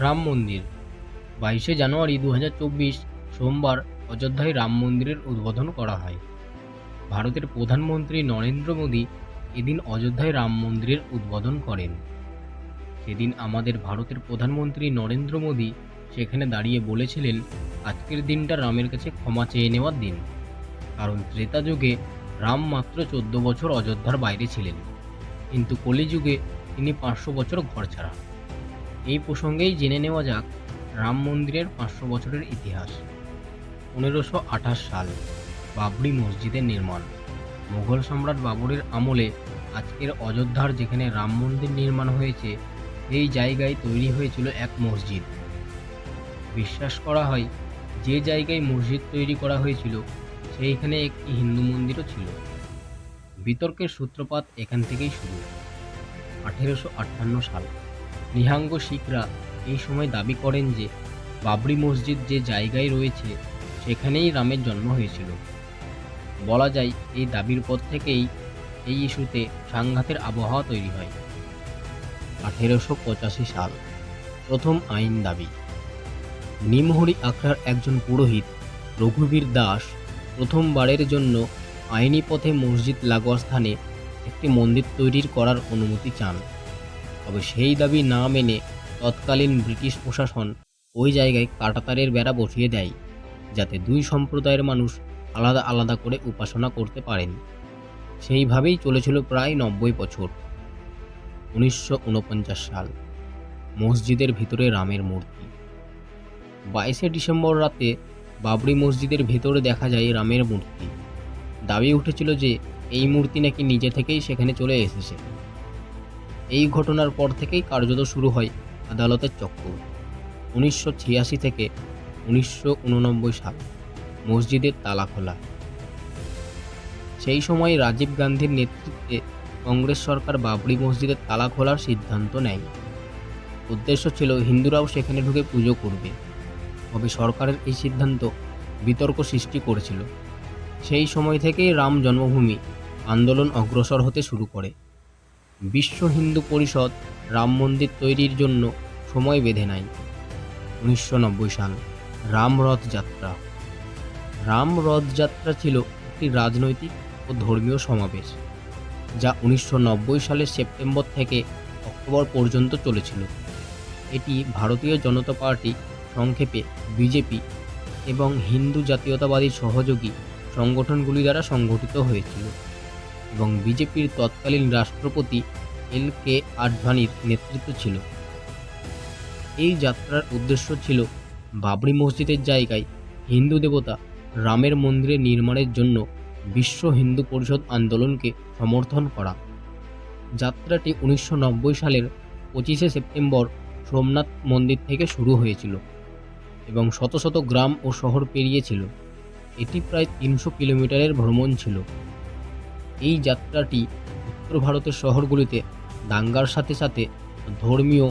রাম মন্দির। বাইশে জানুয়ারি দু হাজার চব্বিশ সোমবার অযোধ্যায় রাম মন্দিরের উদ্বোধন করা হয়। ভারতের প্রধানমন্ত্রী নরেন্দ্র মোদী এদিন অযোধ্যায় রাম মন্দিরের উদ্বোধন করেন। সেদিন আমাদের ভারতের প্রধানমন্ত্রী নরেন্দ্র মোদী সেখানে দাঁড়িয়ে বলেছিলেন, আজকের দিনটা রামের কাছে ক্ষমা চেয়ে নেওয়ার দিন। কারণ ত্রেতা যুগে রাম মাত্র চোদ্দ বছর অযোধ্যার বাইরে ছিলেন। কিন্তু কলিযুগে তিনি পাঁচশো বছর ঘর ছাড়া এই প্রসঙ্গেই জেনে নেওয়া যাক রাম মন্দিরের পাঁচশো বছরের ইতিহাস। পনেরোশো আঠাশ সাল, বাবরি মসজিদের নির্মাণ। মুঘল সম্রাট বাবরের আমলে আজকের অযোধ্যার যেখানে রাম মন্দির নির্মাণ হয়েছে, এই জায়গায় তৈরি হয়েছিল এক মসজিদ। বিশ্বাস করা হয়, যে জায়গায় মসজিদ তৈরি করা হয়েছিল, সেইখানে একটি হিন্দু মন্দিরও ছিল। বিতর্কের সূত্রপাত এখান থেকেই শুরু। আঠেরোশো আটান্ন সাল নিহাঙ্গ শিখরা এই সময় দাবি করেন যে, বাবরি মসজিদ যে জায়গায় রয়েছে, সেখানেই রামের জন্ম হয়েছিল। বলা যায়, এই দাবির পর থেকেই এই ইস্যুতে সাংঘাতের আবহাওয়া তৈরি হয়। আঠেরোশো পঁচাশি সাল, প্রথম আইন দাবি। নিমহরি আখড়ার একজন পুরোহিত, রঘুবীর দাস, প্রথমবারের জন্য আইনি পথে মসজিদ লাগোয়া স্থানে একটি মন্দির তৈরির করার অনুমতি চান। তবে সেই দাবি না মেনে তৎকালীন ব্রিটিশ প্রশাসন ওই জায়গায় কাটাতারের বেড়া বসিয়ে দেয়, যাতে দুই সম্প্রদায়ের মানুষ আলাদা আলাদা করে উপাসনা করতে পারেন। সেইভাবেই চলেছিল প্রায় নব্বই বছর। উনিশশো উনপঞ্চাশ সাল, মসজিদের ভিতরে রামের মূর্তি। বাইশে ডিসেম্বর রাতে বাবরি মসজিদের ভেতরে দেখা যায় রামের মূর্তি। দাবি উঠেছিল যে, এই মূর্তি নাকি নিজে থেকেই সেখানে চলে এসেছে। এই ঘটনার পর থেকেই কার্যত শুরু হয় আদালতের চক্কর। উনিশশো ছিয়াশি থেকে উনিশশো উননব্বই সাল, মসজিদের তালা খোলা। সেই সময় রাজীব গান্ধীর নেতৃত্বে কংগ্রেস সরকার বাবরি মসজিদের তালা খোলার সিদ্ধান্ত নেয়। উদ্দেশ্য ছিল হিন্দুরাও সেখানে ঢুকে পুজো করবে। তবে সরকারের এই সিদ্ধান্ত বিতর্ক সৃষ্টি করেছিল। সেই সময় থেকেই রাম জন্মভূমি আন্দোলন অগ্রসর হতে শুরু করে। বিশ্ব হিন্দু পরিষদ রাম মন্দির তৈরির জন্য সময় বেঁধে নেয় উনিশশো নব্বই সাল, রাম রথযাত্রা রাম রথযাত্রা ছিল একটি রাজনৈতিক ও ধর্মীয় সমাবেশ, যা উনিশশো নব্বই সালের সেপ্টেম্বর থেকে অক্টোবর পর্যন্ত চলেছিল। এটি ভারতীয় জনতা পার্টি সংক্ষেপে বিজেপি এবং হিন্দু জাতীয়তাবাদী সহযোগী সংগঠনগুলি দ্বারা সংগঠিত হয়েছিল। এবং বিজেপির তৎকালীন রাষ্ট্রপতি এল কে আডভানির নেতৃত্ব ছিল। এই যাত্রার উদ্দেশ্য ছিল বাবরি মসজিদের জায়গায় হিন্দু দেবতা রামের মন্দিরের নির্মাণের জন্য বিশ্ব হিন্দু পরিষদ আন্দোলনকে সমর্থন করা। যাত্রাটি উনিশশো নব্বই সালের পঁচিশে সেপ্টেম্বর সোমনাথ মন্দির থেকে শুরু হয়েছিল এবং শত শত গ্রাম ও শহর পেরিয়েছিল এটি প্রায় তিনশো কিলোমিটারের ভ্রমণ ছিল। এই যাত্রাটি উত্তর ভারতের শহরগুলিতে দাঙ্গার সাথে সাথে ধর্মীয়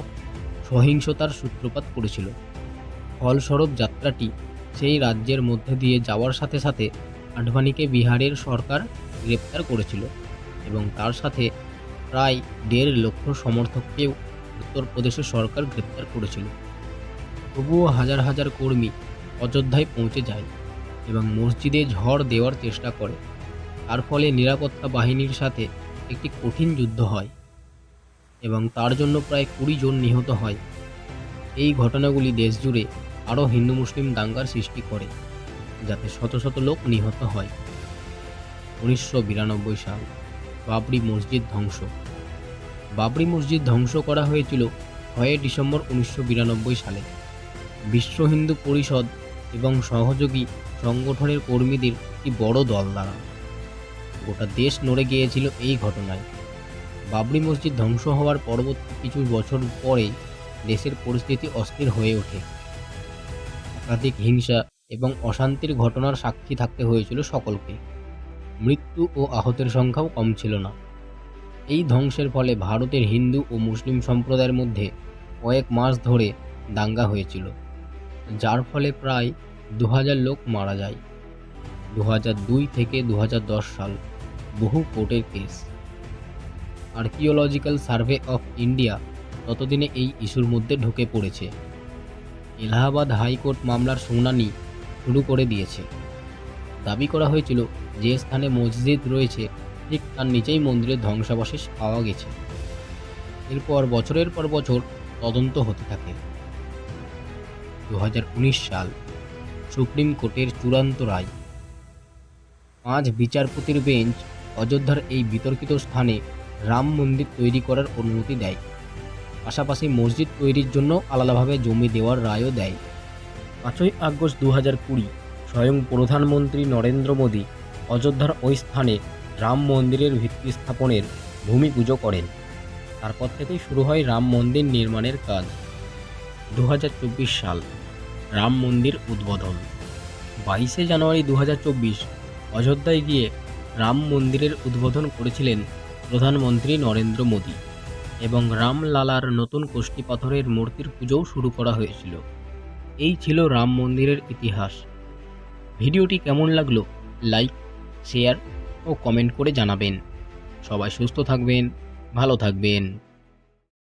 সহিংসতার সূত্রপাত করেছিল। ফলস্বরূপ যাত্রাটি সেই রাজ্যের মধ্যে দিয়ে যাওয়ার সাথে সাথে আডভানিকে বিহারের সরকার গ্রেপ্তার করেছিল এবং তার সাথে প্রায় দেড় লক্ষ সমর্থককেও উত্তরপ্রদেশের সরকার গ্রেপ্তার করেছিল। তবুও হাজার হাজার কর্মী অযোধ্যায় পৌঁছে যায় এবং মসজিদে ঝড় দেওয়ার চেষ্টা করে। তার ফলে নিরাপত্তা বাহিনীর সাথে একটি কঠিন যুদ্ধ হয় এবং তার জন্য প্রায় কুড়ি জন নিহত হয়। এই ঘটনাগুলি দেশজুড়ে আরও হিন্দু মুসলিম দাঙ্গার সৃষ্টি করে, যাতে শত শত লোক নিহত হয়। উনিশশো বিরানব্বই সাল, বাবরি মসজিদ ধ্বংস। বাবরি মসজিদ ধ্বংস করা হয়েছিল ছয়ই ডিসেম্বর উনিশশো বিরানব্বই সালে। বিশ্ব হিন্দু পরিষদ এবং সহযোগী সংগঠনের কর্মীদের একটি বড় দল দ্বারা। গোটা দেশ নড়ে গিয়েছিল এই ঘটনায়। বাবরি মসজিদ ধ্বংস হওয়ার পরবর্তী কিছু বছর পরেই দেশের পরিস্থিতি অস্থির হয়ে ওঠে। একাধিক হিংসা এবং অশান্তির ঘটনার সাক্ষী থাকতে হয়েছিল সকলকে। মৃত্যু ও আহতের সংখ্যাও কম ছিল না। এই ধ্বংসের ফলে ভারতের হিন্দু ও মুসলিম সম্প্রদায়ের মধ্যে কয়েক মাস ধরে দাঙ্গা হয়েছিল, যার ফলে প্রায় দু হাজার লোক মারা যায়। দু হাজার দুই থেকে দু হাজার দশ সাল বহু কোর্টের case archaeological survey of India ততদিনে এই ইস্যুর মধ্যে ঢুকে পড়েছে। এলাহাবাদ হাইকোর্ট মামলার শুনানি শুরু করে দিয়েছে। দাবি করা হয়েছিল, যে স্থানে মসজিদ রয়েছে, ঠিক তার নিচেই মন্দিরের ধ্বংসাবশেষ পাওয়া গেছে। এরপর বছরের পর বছর তদন্ত হতে থাকে। দু হাজার উনিশ সাল, সুপ্রিম কোর্টের চূড়ান্ত রায়। পাঁচ বিচারপতির বেঞ্চ অযোধ্যার এই বিতর্কিত স্থানে রাম মন্দির তৈরি করার অনুমতি দেয়। পাশাপাশি মসজিদ তৈরির জন্য আলাদাভাবে জমি দেওয়ার রায়ও দেয়। পাঁচই আগস্ট দু হাজার কুড়ি স্বয়ং প্রধানমন্ত্রী নরেন্দ্র মোদী অযোধ্যার ওই স্থানে রাম মন্দিরের ভিত্তি স্থাপনের ভূমি পুজো করেন। তারপর থেকেই শুরু হয় রাম মন্দির নির্মাণের কাজ। দু হাজার চব্বিশ সাল রাম মন্দির উদ্বোধন। বাইশে জানুয়ারি দু হাজার চব্বিশ অযোধ্যায় গিয়ে রাম মন্দিরের উদ্বোধন করেছিলেন প্রধানমন্ত্রী নরেন্দ্র মোদী এবং রামলালার নতুন কোষ্ঠী পাথরের মূর্তির পুজোও শুরু করা হয়েছিল। এই ছিল রাম মন্দিরের ইতিহাস। ভিডিওটি কেমন লাগল লাইক, শেয়ার ও কমেন্ট করে জানাবেন। সবাই সুস্থ থাকবেন, ভালো থাকবেন।